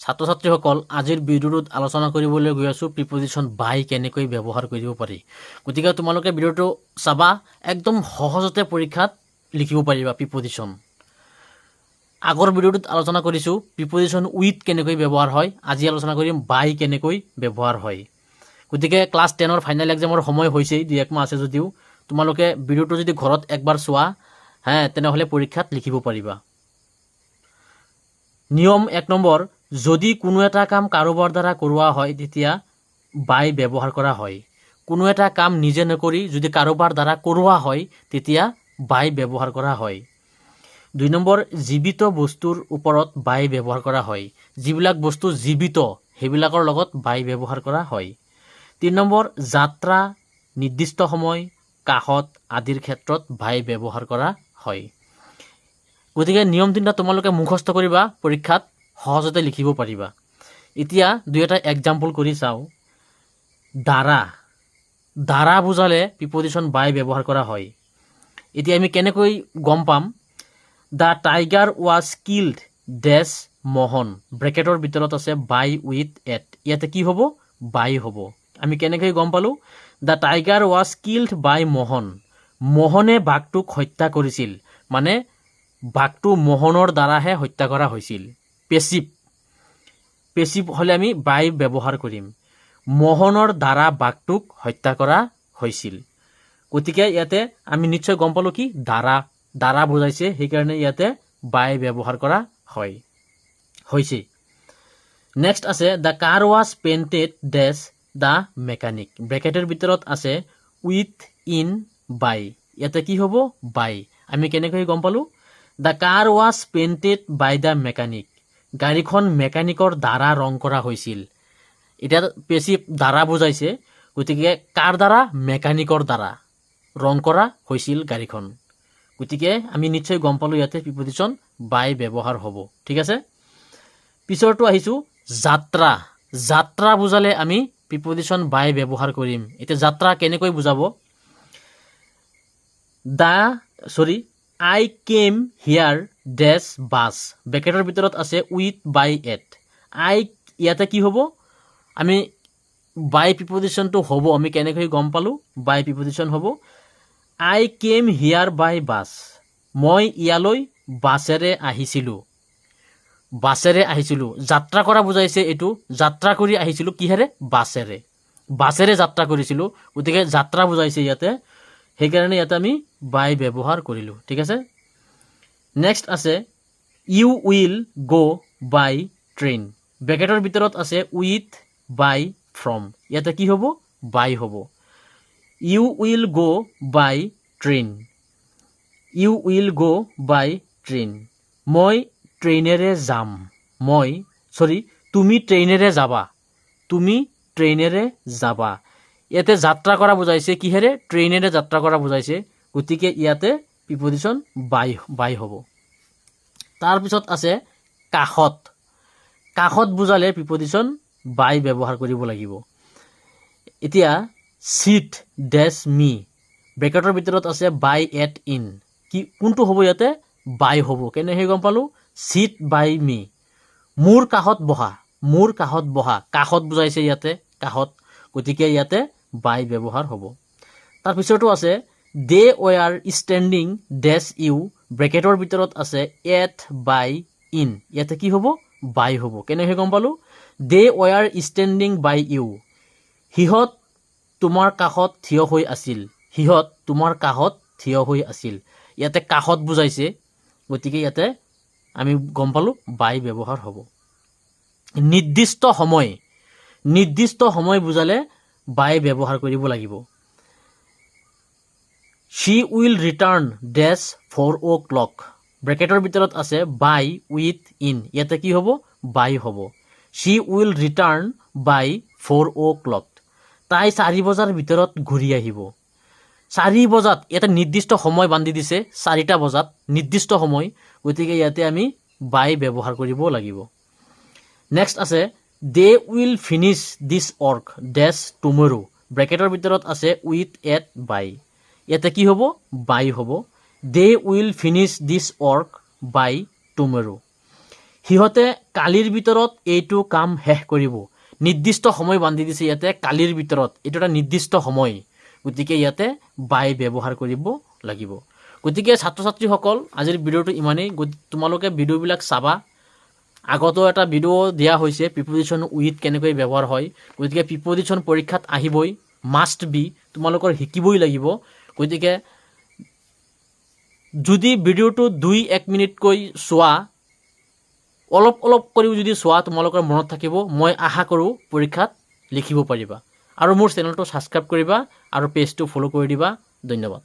ছাত্ৰ ছাত্ৰীসকল আজিৰ ভিডিঅ'টোত আলোচনা কৰিবলৈ গৈ আছোঁ প্ৰিপজিশ্যন বাই কেনেকৈ ব্যৱহাৰ কৰিব পাৰি। গতিকে তোমালোকে ভিডিঅ'টো চাবা, একদম সহজতে পৰীক্ষাত লিখিব পাৰিবা প্ৰিপজিশ্যন আগৰ ভিডিঅ'টোত আলোচনা কৰিছোঁ প্ৰিপজিশ্যন উইথ কেনেকৈ ব্যৱহাৰ হয়, আজি আলোচনা কৰিম বাই কেনেকৈ ব্যৱহাৰ হয়। গতিকে ক্লাছ টেনৰ ফাইনেল এক্সামৰ সময় হৈছেই, দুই এক মাহ আছে যদিও। তোমালোকে ভিডিঅ'টো যদি ঘৰত একবাৰ চোৱা, হে, তেনেহ'লে পৰীক্ষাত লিখিব পাৰিবা। নিয়ম এক নম্বৰ যদি কোনো এটা কাম কাৰোবাৰ দ্বাৰা কৰোৱা হয়, তেতিয়া বাই ব্যৱহাৰ কৰা হয়। কোনো এটা কাম নিজে নকৰি যদি কাৰোবাৰ দ্বাৰা কৰোৱা হয়, তেতিয়া বাই ব্যৱহাৰ কৰা হয়। দুই নম্বৰ, জীৱিত বস্তুৰ ওপৰত বাই ব্যৱহাৰ কৰা হয়। যিবিলাক বস্তু জীৱিত, সেইবিলাকৰ লগত বাই ব্যৱহাৰ কৰা হয়। তিনি নম্বৰ, যাত্ৰা, নিৰ্দিষ্ট সময়, কাষত আদিৰ ক্ষেত্ৰত বাই ব্যৱহাৰ কৰা হয়। গতিকে নিয়ম তিনিটা তোমালোকে মুখস্থ কৰিবা পৰীক্ষাত। সহজতে লিখিব পাৰিবা। এতিয়া দুই এটা এক্সাম্পল কৰি চাওঁ। দ্বাৰা দ্বাৰা বুজালে প্ৰিপজিশ্যন বাই ব্যৱহাৰ কৰা হয়। এতিয়া আমি কেনেকৈ গম পাম? The tiger was killed dash Mohan. ব্ৰেকেটৰ ভিতৰত আছে বাই উইথ এট ইয়াতে কি হ'ব? বাই হ'ব। আমি কেনেকৈ গম পালোঁ? The tiger was killed by Mohan মোহনে বাঘটোক হত্যা কৰিছিল। মানে বাঘটো মোহনৰ দ্বাৰাহে হত্যা কৰা হৈছিল। পেচিভ পেচিভ হ'লে আমি বাই ব্যৱহাৰ কৰিম। মোহনৰ দ্বাৰা বাঘটোক হত্যা কৰা হৈছিল। গতিকে ইয়াতে আমি নিশ্চয় গম পালোঁ কি দ্বাৰা দ্বাৰা বুজাইছে, সেইকাৰণে ইয়াতে বাই ব্যৱহাৰ কৰা হয়, হৈছে। নেক্সট আছে the car was painted dash the mechanic ব্ৰেকেটৰ ভিতৰত আছে উইথ ইন বাই ইয়াতে কি হ'ব? বাই আমি কেনেকৈ গম পালোঁ? The car was painted by the mechanic গাড়ীখন মেকানিকৰ দ্বাৰা ৰং কৰা হৈছিল। এতিয়া বেছি দ্বাৰা বুজাইছে, গতিকে কাৰ দ্বাৰা? মেকানিকৰ দ্বাৰা ৰং কৰা হৈছিল গাড়ীখন। গতিকে আমি নিশ্চয় গম পালোঁ ইয়াতে প্ৰিপজিশ্যন বাই ব্যৱহাৰ হ'ব। ঠিক আছে? পিছৰটো আহিছোঁ, যাত্ৰা। যাত্ৰা বুজালে আমি প্ৰিপজিশ্যন বাই ব্যৱহাৰ কৰিম। এতিয়া যাত্ৰা কেনেকৈ বুজাব? দ্য চৰি আই কেম হিয়াৰ ডেছ বাছ বেকেটৰ ভিতৰত আছে উইথ বাই এট। আই, ইয়াতে কি হ'ব? আমি বাই প্ৰিপজিশ্যনটো হ'ব। আমি কেনেকৈ গম পালোঁ? বাই প্ৰিপজিশ্যন হ'ব। I came here by bus. মই ইয়ালৈ বাছেৰে আহিছিলোঁ। বাছেৰে আহিছিলোঁ। যাত্ৰা কৰা বুজাইছে এইটো। যাত্ৰা কৰি আহিছিলোঁ কিহেৰে? বাছেৰে। বাছেৰে যাত্ৰা কৰিছিলোঁ। গতিকে যাত্ৰা বুজাইছে ইয়াতে। সেইকাৰণে ইয়াতে আমি বাই ব্যৱহাৰ কৰিলোঁ। ঠিক আছে? নেক্সট আছে you will go' by train ব্ৰেকেটৰ ভিতৰত আছে উইথ বাই ফ্ৰম ইয়াতে কি হ'ব? বাই হ'ব। You will go' by train you will go' by train মই ট্ৰেইনেৰে যাম। মই চৰি তুমি ট্ৰেইনেৰে যাবা। তুমি ট্ৰেইনেৰে যাবা। ইয়াতে যাত্ৰা কৰা বুজাইছে, কিহেৰে? ট্ৰেইনেৰে যাত্ৰা কৰা বুজাইছে। গতিকে ইয়াতে প্ৰিপজিশ্যন বাই বাই হ'ব। তাৰপিছত আছে কাষত। কাষত বুজালে প্ৰিপজিশ্যন বাই ব্যৱহাৰ কৰিব লাগিব। এতিয়া চিট ডেছ মি ব্ৰেকেটৰ ভিতৰত আছে বাই এট ইন। কি কোনটো হ'ব ইয়াতে? বাই হ'ব। কেনেকৈ গম পালোঁ? চিট বাই মি মোৰ কাষত বহা। মোৰ কাষত বহা। কাষত বুজাইছে ইয়াতে। কাষত। গতিকে ইয়াতে বাই ব্যৱহাৰ হ'ব। তাৰপিছতো আছে they were standing dash you ব্ৰেকেটৰ ভিতৰত আছে এট বাই ইন ইয়াতে কি হ'ব? বাই হ'ব। কেনেকৈ গম পালোঁ? They were standing by you সিহঁত তোমাৰ কাষত থিয় হৈ আছিল। সিহঁত তোমাৰ কাষত থিয় হৈ আছিল। ইয়াতে কাষত বুজাইছে। গতিকে ইয়াতে আমি গম পালোঁ বাই ব্যৱহাৰ হ'ব। নিৰ্দিষ্ট সময়। নিৰ্দিষ্ট সময় বুজালে বাই ব্যৱহাৰ কৰিব লাগিব। She will return dash four o'clock ব্ৰেকেটৰ ভিতৰত আছে বাই উইথ ইন ইয়াতে কি হ'ব? বাই হ'ব। She will return by four o'clock তাই চাৰি বজাৰ ভিতৰত ঘূৰি আহিব। চাৰি বজাত ইয়াতে নিৰ্দিষ্ট সময় বান্ধি দিছে চাৰিটা বজাত নিৰ্দিষ্ট সময়। গতিকে ইয়াতে আমি বাই ব্যৱহাৰ কৰিব লাগিব। নেক্সট আছে they will finish this work dash tomorrow ব্ৰেকেটৰ ভিতৰত আছে উইথ এট বাই ইয়াতে কি হ'ব? বাই হ'ব। They will finish this work by tomorrow সিহঁতে কালিৰ ভিতৰত এইটো কাম শেষ কৰিব। নিৰ্দিষ্ট সময় বান্ধি দিছে ইয়াতে কালিৰ ভিতৰত। এইটো এটা নিৰ্দিষ্ট সময়। গতিকে ইয়াতে বাই ব্যৱহাৰ কৰিব লাগিব। গতিকে ছাত্ৰ ছাত্ৰীসকল আজিৰ ভিডিঅ'টো ইমানেই। তোমালোকে ভিডিঅ'বিলাক চাবা। আগতো এটা ভিডিঅ' দিয়া হৈছে প্ৰিপজিশ্যন উইথ কেনেকৈ ব্যৱহাৰ হয়। গতিকে প্ৰিপজিশ্যন পৰীক্ষাত আহিবই। মাষ্ট বি তোমালোকৰ শিকিবই লাগিব। গতিকে যদি ভিডিঅ'টো দুই এক মিনিটকৈ চোৱা অলপ অলপ কৰিও যদি চোৱা তোমালোকৰ মনত থাকিব মই আশা কৰোঁ পৰীক্ষাত লিখিব পাৰিবা। আৰু মোৰ চেনেলটো ছাবস্ক্ৰাইব কৰিবা আৰু পেজটো ফ'ল' কৰি দিবা। ধন্যবাদ।